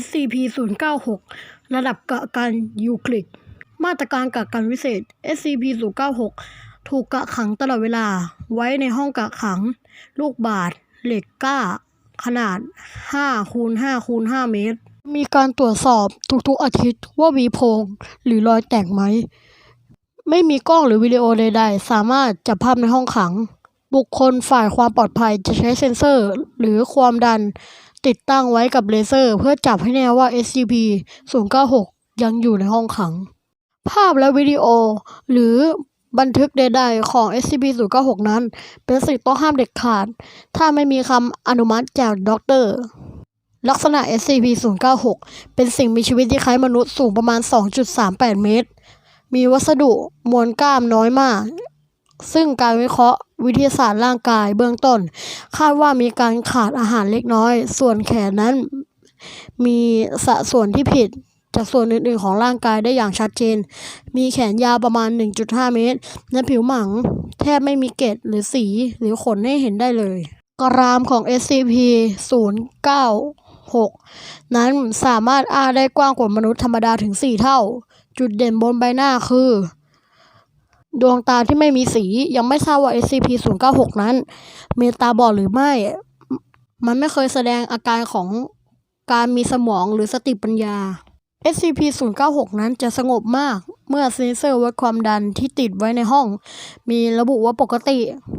SCP-096 ระดับกะกันยูคลิดมาตรการกักกันวิเศษ SCP-096 ถูกกักขังตลอดเวลาไว้ในห้องกักขัง ลูกบาศก์เหล็กกล้า ขนาด5คูณ5คูณ5เมตร มีการตรวจสอบทุกๆอาทิตย์ว่ามีโพรงหรือรอยแตกไหม ไม่มีกล้องหรือวิดีโอใดๆ สามารถจับภาพในห้องขัง บุคคลฝ่ายความปลอดภัยจะใช้เซ็นเซอร์ หรือความดัน ติดตั้งไว้กับเลเซอร์เพื่อจับให้แน่ว่า SCP-096 ยังอยู่ในห้องขัง ภาพและวิดีโอ หรือบันทึกใดๆของ SCP-096 นั้น เป็นสิ่งต้องห้ามเด็ดขาด ถ้าไม่มีคำอนุมัติจากด็อกเตอร์ ลักษณะ SCP-096 เป็นสิ่งมีชีวิตที่คล้ายมนุษย์สูงประมาณ 2.38 เมตร มีวัสดุมวลกล้ามน้อยมาก ซึ่งการวิเคราะห์ วิทยาศาสตร์ร่างกายเบื้องต้น คาดว่ามีการขาดอาหารเล็กน้อย ส่วนแขนนั้น มีสัดส่วนที่ผิดจากส่วนอื่นๆของร่างกายได้อย่างชัดเจน มีแขนยาวประมาณ 1.5 เมตร และผิวหนังแทบไม่มีเกล็ดหรือสีหรือขนให้เห็นได้เลย กรามของ SCP-096 นั้นสามารถอ้าได้กว้างกว่ามนุษย์ธรรมดาถึง 4 เท่า จุดเด่นบนใบหน้าคือ ดวงตาที่ไม่มีสียังไม่ทราบว่า SCP-096 นั้น มีตาบอดหรือไม่ มันไม่เคยแสดงอาการของการมีสมองหรือสติปัญญา SCP-096 นั้นจะสงบมาก เมื่อเซนเซอร์วัดความดันที่ติดไว้ในห้อง มีระบุว่าปกติ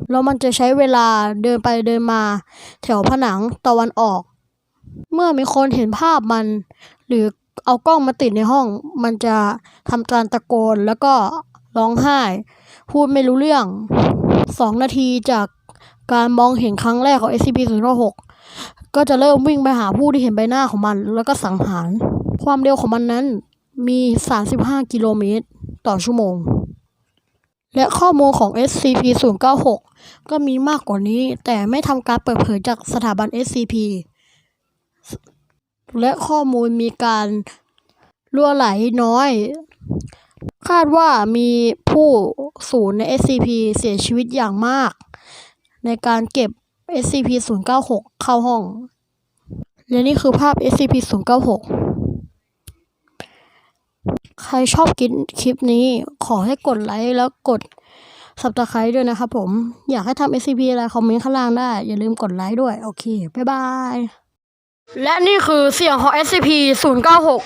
แล้วมันจะใช้เวลาเดินไปเดินมา แถวผนังตะวันออก เมื่อมีคนเห็นภาพมัน หรือเอากล้องมาติดในห้อง มันจะทำการตะโกนแล้วก็ ร้องไห้ พูดไม่รู้เรื่องสองนาทีจากการมองเห็นครั้งแรกของ SCP-096 ก็จะเริ่มวิ่งไปหาผู้ที่เห็นใบหน้าของมัน แล้วก็สังหาร ความเร็วของมันนั้นมี 35 กิโลเมตร ต่อชั่วโมง และข้อมูลของ SCP-096 ก็มีมากกว่านี้ แต่ไม่ทำการเปิดเผยจากสถาบัน SCP และข้อมูลมีการรั่วไหลน้อย คาดว่ามีผู้ศูนย์ใน SCP เสียชีวิตอย่างมาก ในการเก็บ SCP-096 เข้าห้อง และนี่คือภาพ SCP-096 ใครชอบกินคลิปนี้ขอให้กดไลค์แล้วกด subscribe ด้วยนะครับผม อยากให้ทำ SCP อะไรคอมเมนต์ข้างล่างได้ อย่าลืมกดไลค์ด้วย โอเค บ๊ายบาย และนี่คือเสียงของ SCP-096